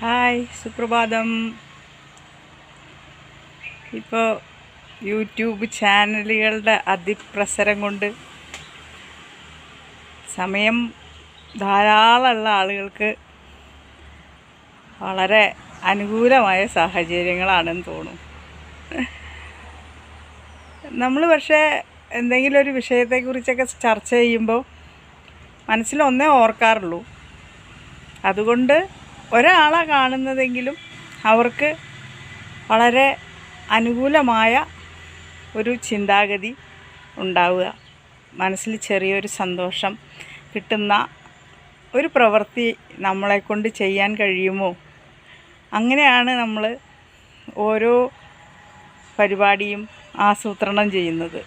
Hi സുപ്രഭാതം ഇപ്പോൾ YouTube ചാനലുകളുടെ അതിപ്രസരം കൊണ്ട് സമയം ധാരാളമുള്ള ആളുകൾക്ക് വളരെ അനുകൂലമായ സാഹചര്യങ്ങളാണെന്ന് തോന്നും. നമ്മൾ പക്ഷേ എന്തെങ്കിലും ഒരു വിഷയത്തെക്കുറിച്ചൊക്കെ ചർച്ച ചെയ്യുമ്പോൾ മനസ്സിലൊന്നേ ഓർക്കാറുള്ളൂ. അതുകൊണ്ട് ഒരാളെ കാണുന്നതെങ്കിലും അവർക്ക് വളരെ അനുകൂലമായ ഒരു ചിന്താഗതി ഉണ്ടാവുക. മനസ്സിൽ ചെറിയൊരു സന്തോഷം കിട്ടുന്ന ഒരു പ്രവൃത്തി നമ്മളെ കൊണ്ട് ചെയ്യാൻ കഴിയുമോ? അങ്ങനെയാണ് നമ്മൾ ഓരോ പരിപാടിയും ആസൂത്രണം ചെയ്യുന്നത്.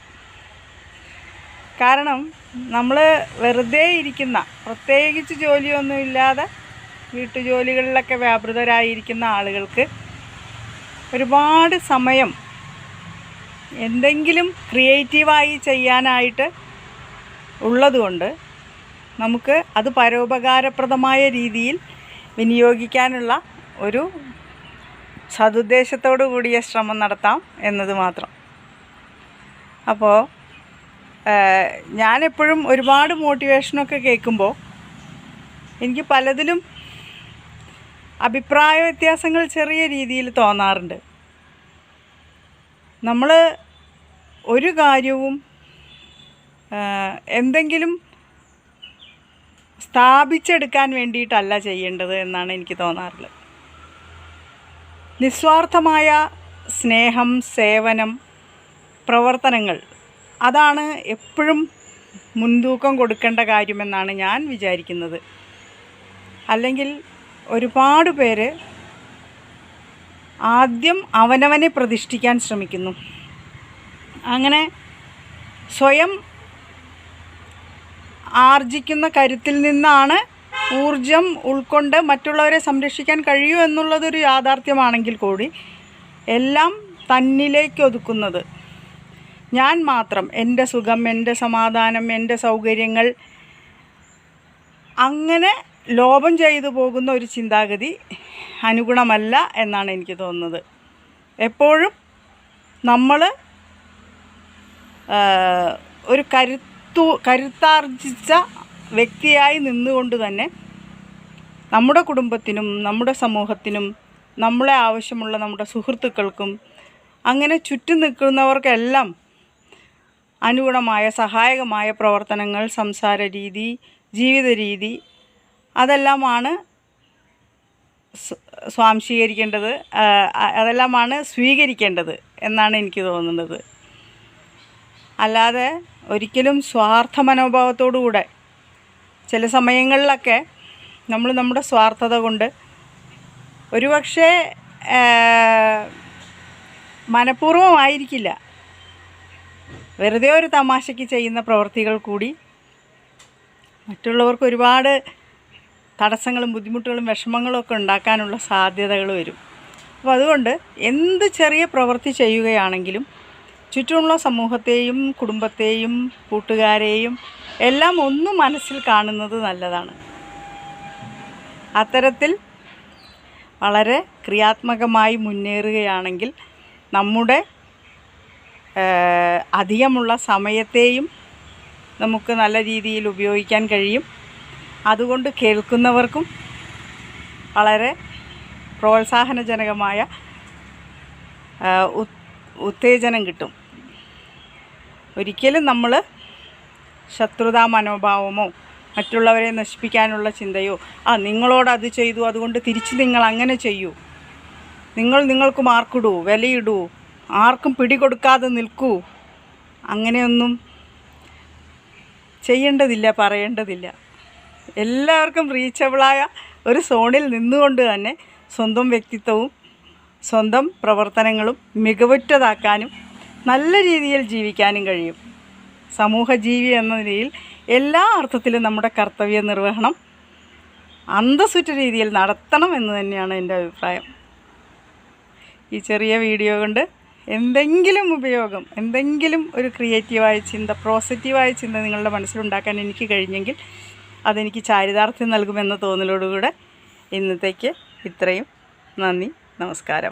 കാരണം നമ്മൾ വെറുതെ ഇരിക്കുന്ന പ്രത്യേകിച്ച് ജോലിയൊന്നുമില്ലാതെ വീട്ടുജോലികളിലൊക്കെ വ്യാപൃതരായിരിക്കുന്ന ആളുകൾക്ക് ഒരുപാട് സമയം എന്തെങ്കിലും ക്രിയേറ്റീവായി ചെയ്യാനായിട്ട് ഉള്ളതുകൊണ്ട് നമുക്ക് അത് പരോപകാരപ്രദമായ രീതിയിൽ വിനിയോഗിക്കാനുള്ള ഒരു സതുദ്ദേശത്തോടു കൂടിയ ശ്രമം നടത്താം എന്നത് മാത്രം. അപ്പോൾ ഞാനെപ്പോഴും ഒരുപാട് മോട്ടിവേഷനൊക്കെ കേൾക്കുമ്പോൾ എനിക്ക് പലതിലും അഭിപ്രായ വ്യത്യാസങ്ങൾ ചെറിയ രീതിയിൽ തോന്നാറുണ്ട്. നമ്മൾ ഒരു കാര്യവും എന്തെങ്കിലും സ്ഥാപിച്ചെടുക്കാൻ വേണ്ടിയിട്ടല്ല ചെയ്യേണ്ടത് എന്നാണ് എനിക്ക് തോന്നാറുള്ളത്. നിസ്വാർത്ഥമായ സ്നേഹം സേവനം പ്രവർത്തനങ്ങൾ അതാണ് എപ്പോഴും മുൻതൂക്കം കൊടുക്കേണ്ട കാര്യമെന്നാണ് ഞാൻ വിചാരിക്കുന്നത്. അല്ലെങ്കിൽ ഒരുപാട് പേര് ആദ്യം അവനവനെ പ്രതിഷ്ഠിക്കാൻ ശ്രമിക്കുന്നു. അങ്ങനെ സ്വയം ആർജിക്കുന്ന കരുത്തിൽ നിന്നാണ് ഊർജം ഉൾക്കൊണ്ട് മറ്റുള്ളവരെ സംരക്ഷിക്കാൻ കഴിയൂ എന്നുള്ളതൊരു യാഥാർത്ഥ്യമാണെങ്കിൽ കൂടി എല്ലാം തന്നിലേക്ക് ഒതുക്കുന്നത്. ഞാൻ മാത്രം. എന്റെ സുഖം എന്റെ സമാധാനം എന്റെ സൗകര്യങ്ങൾ. അങ്ങനെ ലോപം ചെയ്തു പോകുന്ന ഒരു ചിന്താഗതി അനുഗുണമല്ല എന്നാണ് എനിക്ക് തോന്നുന്നത്. എപ്പോഴും നമ്മൾ ഒരു കരുത്തു കരുത്താർജിച്ച വ്യക്തിയായി നിന്നുകൊണ്ട് തന്നെ നമ്മുടെ കുടുംബത്തിനും നമ്മുടെ സമൂഹത്തിനും നമ്മളെ ആവശ്യമുള്ള നമ്മുടെ സുഹൃത്തുക്കൾക്കും അങ്ങനെ ചുറ്റും നിൽക്കുന്നവർക്കെല്ലാം അനുഗുണമായ സഹായകമായ പ്രവർത്തനങ്ങൾ സംസാര രീതി ജീവിത രീതി അതെല്ലാമാണ് സ്വാംശീകരിക്കേണ്ടത് അതെല്ലാമാണ് സ്വീകരിക്കേണ്ടത് എന്നാണ് എനിക്ക് തോന്നുന്നത്. അല്ലാതെ ഒരിക്കലും സ്വാർത്ഥ മനോഭാവത്തോടുകൂടെ ചില സമയങ്ങളിലൊക്കെ നമ്മൾ നമ്മുടെ സ്വാർത്ഥത കൊണ്ട് ഒരുപക്ഷെ മനഃപൂർവമായിരിക്കില്ല. വെറുതെ ഒരു തമാശയ്ക്ക് ചെയ്യുന്ന പ്രവൃത്തികൾ കൂടി മറ്റുള്ളവർക്ക് ഒരുപാട് തടസ്സങ്ങളും ബുദ്ധിമുട്ടുകളും വിഷമങ്ങളും ഒക്കെ ഉണ്ടാക്കാനുള്ള സാധ്യതകൾ വരും. അപ്പോൾ അതുകൊണ്ട് എന്ത് ചെറിയ പ്രവൃത്തി ചെയ്യുകയാണെങ്കിലും ചുറ്റുമുള്ള സമൂഹത്തെയും കുടുംബത്തെയും കൂട്ടുകാരെയും എല്ലാം ഒന്ന് മനസ്സിൽ കാണുന്നത് നല്ലതാണ്. അത്തരത്തിൽ വളരെ ക്രിയാത്മകമായി മുന്നേറുകയാണെങ്കിൽ നമ്മുടെ അധികമുള്ള സമയത്തെയും നമുക്ക് നല്ല രീതിയിൽ ഉപയോഗിക്കാൻ കഴിയും. അതുകൊണ്ട് കേൾക്കുന്നവർക്കും വളരെ പ്രോത്സാഹനജനകമായ ഉത്തേജനം കിട്ടും. ഒരിക്കലും നമ്മൾ ശത്രുതാ മനോഭാവമോ മറ്റുള്ളവരെ നശിപ്പിക്കാനുള്ള ചിന്തയോ ആ നിങ്ങളോട് അത് ചെയ്തു അതുകൊണ്ട് തിരിച്ച് നിങ്ങൾ അങ്ങനെ ചെയ്യൂ. നിങ്ങൾ നിങ്ങൾക്ക് മാർക്കിടൂ വിലയിടൂ ആർക്കും പിടികൊടുക്കാതെ നിൽക്കൂ. അങ്ങനെയൊന്നും ചെയ്യേണ്ടതില്ല പറയേണ്ടതില്ല. എല്ലാവർക്കും റീച്ചബിളായ ഒരു സോണിൽ നിന്നുകൊണ്ട് തന്നെ സ്വന്തം വ്യക്തിത്വവും സ്വന്തം പ്രവർത്തനങ്ങളും മികവുറ്റതാക്കാനും നല്ല രീതിയിൽ ജീവിക്കാനും കഴിയും. സമൂഹജീവി എന്ന നിലയിൽ എല്ലാ അർത്ഥത്തിലും നമ്മുടെ കർത്തവ്യ നിർവഹണം അന്തസ്സുറ്റ രീതിയിൽ നടത്തണം എന്ന് തന്നെയാണ് എന്റെ അഭിപ്രായം. ഈ ചെറിയ വീഡിയോ കൊണ്ട് എന്തെങ്കിലും ഉപയോഗം എന്തെങ്കിലും ഒരു ക്രിയേറ്റീവായ ചിന്ത പോസിറ്റീവായ ചിന്ത നിങ്ങളുടെ മനസ്സിലുണ്ടാക്കാൻ എനിക്ക് കഴിഞ്ഞെങ്കിൽ അതെനിക്ക് ചാരിതാർത്ഥ്യം നൽകുമെന്ന തോന്നലോടുകൂടെ ഇന്നത്തേക്ക് ഇത്രയും. നന്ദി നമസ്കാരം.